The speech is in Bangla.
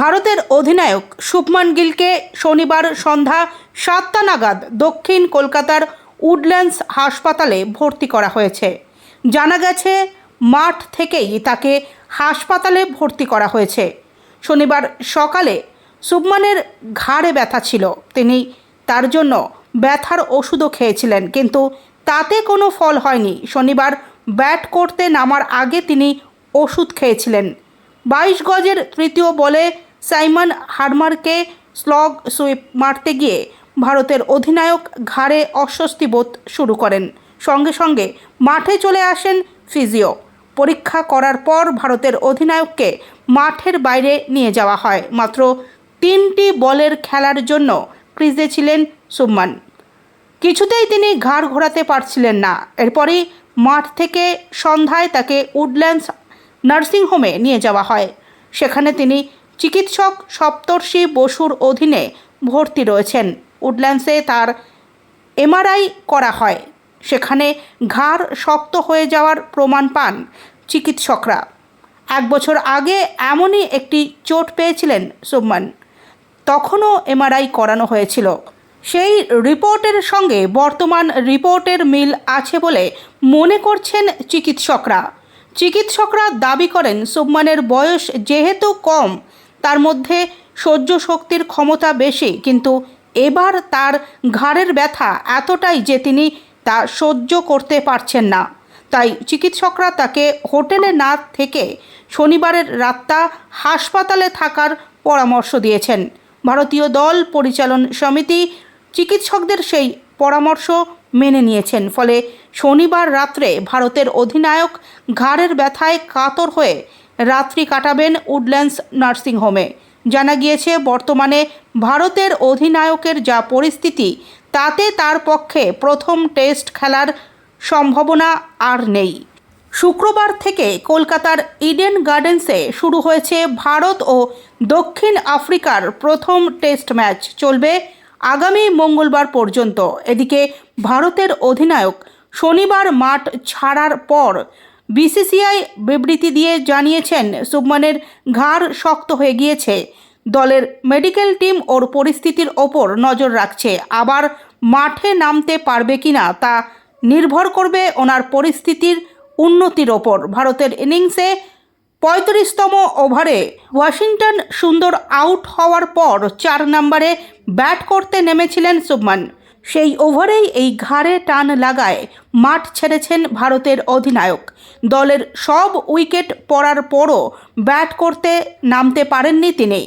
ভারতের অধিনায়ক শুভমান গিলকে শনিবার সন্ধ্যা সাতটা নাগাদ দক্ষিণ কলকাতার উডল্যান্ডস হাসপাতালে ভর্তি করা হয়েছে। জানা গেছে, মাঠ থেকেই তাকে হাসপাতালে ভর্তি করা হয়েছে। শনিবার সকালে শুভমানের ঘাড়ে ব্যথা ছিল। তিনি তার জন্য ব্যথার ওষুধও খেয়েছিলেন, কিন্তু তাতে কোনো ফল হয়নি। শনিবার ব্যাট করতে নামার আগে তিনি ওষুধ খেয়েছিলেন। বাইশ গজের তৃতীয় বলে সাইমন হারমারকে স্লগ সুইপ মারতে গিয়ে ভারতের অধিনায়ক ঘাড়ে অস্বস্তি বোধ শুরু করেন। সঙ্গে সঙ্গে মাঠে চলে আসেন ফিজিও। পরীক্ষা করার পর ভারতের অধিনায়ককে মাঠের বাইরে নিয়ে যাওয়া হয়। মাত্র তিনটি বলের খেলার জন্য ক্রিজে ছিলেন সুম্মান কিছুতেই তিনি ঘাড় ঘোরাতে পারছিলেন না। এরপরই মাঠ থেকে সন্ধ্যায় তাকে উডল্যান্ডস নার্সিংহোমে নিয়ে যাওয়া হয়। সেখানে তিনি চিকিৎসক সপ্তর্ষি বসুর অধীনে ভর্তি রয়েছেন। উডল্যান্ডসে তার এমআরআই করা হয়। সেখানে ঘাড় শক্ত হয়ে যাওয়ার প্রমাণ পান চিকিৎসকরা। এক বছর আগে এমনই একটি চোট পেয়েছিলেন সুম্মান তখনও এমআরআই করানো হয়েছিল। সেই রিপোর্টের সঙ্গে বর্তমান রিপোর্টের মিল আছে বলে মনে করছেন চিকিৎসকরা। চিকিৎসকরা দাবি করেন সুবমানের বয়স যেহেতু কম তার মধ্যে সহ্য শক্তির ক্ষমতা বেশি, কিন্তু এবার তার ঘাড়ের ব্যথা এতটাই যে তিনি তা সহ্য করতে পারছেন না। তাই চিকিৎসকরা তাকে হোটেলে না থেকে শনিবারের রাতটা হাসপাতালে থাকার পরামর্শ দিয়েছেন। ভারতীয় দল পরিচালন সমিতি চিকিৎসকদের সেই পরামর্শ মেনে নিয়েছেন, ফলে শনিবার রাত্রে ভারতের অধিনায়ক ঘাড়ের ব্যথায় কাতর হয়ে রাত্রি কাটাবেন উডল্যান্ডস নার্সিংহোমে জানা গিয়েছে, বর্তমানে ভারতের অধিনায়কের যা পরিস্থিতি, তাতে তার পক্ষে প্রথম টেস্ট খেলার সম্ভাবনা আর নেই। শুক্রবার থেকে কলকাতার ইডেন গার্ডেন্সে শুরু হয়েছে ভারত ও দক্ষিণ আফ্রিকার প্রথম টেস্ট ম্যাচ। চলবে আগামী মঙ্গলবার পর্যন্ত। এদিকে ভারতের অধিনায়ক শনিবার মাঠ ছাড়ার পর বিসিসিআই বিবৃতি দিয়ে জানিয়েছেন সুবমানের ঘাড় শক্ত হয়ে গিয়েছে। দলের মেডিকেল টিম ওর পরিস্থিতির ওপর নজর রাখছে। আবার মাঠে নামতে পারবে কিনা তা নির্ভর করবে ওনার পরিস্থিতির উন্নতির ওপর। ভারতের ইনিংসে পঁয়ত্রিশতম ওভারে ওয়াশিংটন সুন্দর আউট হওয়ার পর চার নম্বরে ব্যাট করতে নেমেছিলেন সুবমান সেই ওভারেই এই ঘাড়ে টান লাগায় মাঠ ছেড়েছেন ভারতের অধিনায়ক। দলের সব উইকেট পড়ার পরও ব্যাট করতে নামতে পারেননি তিনি।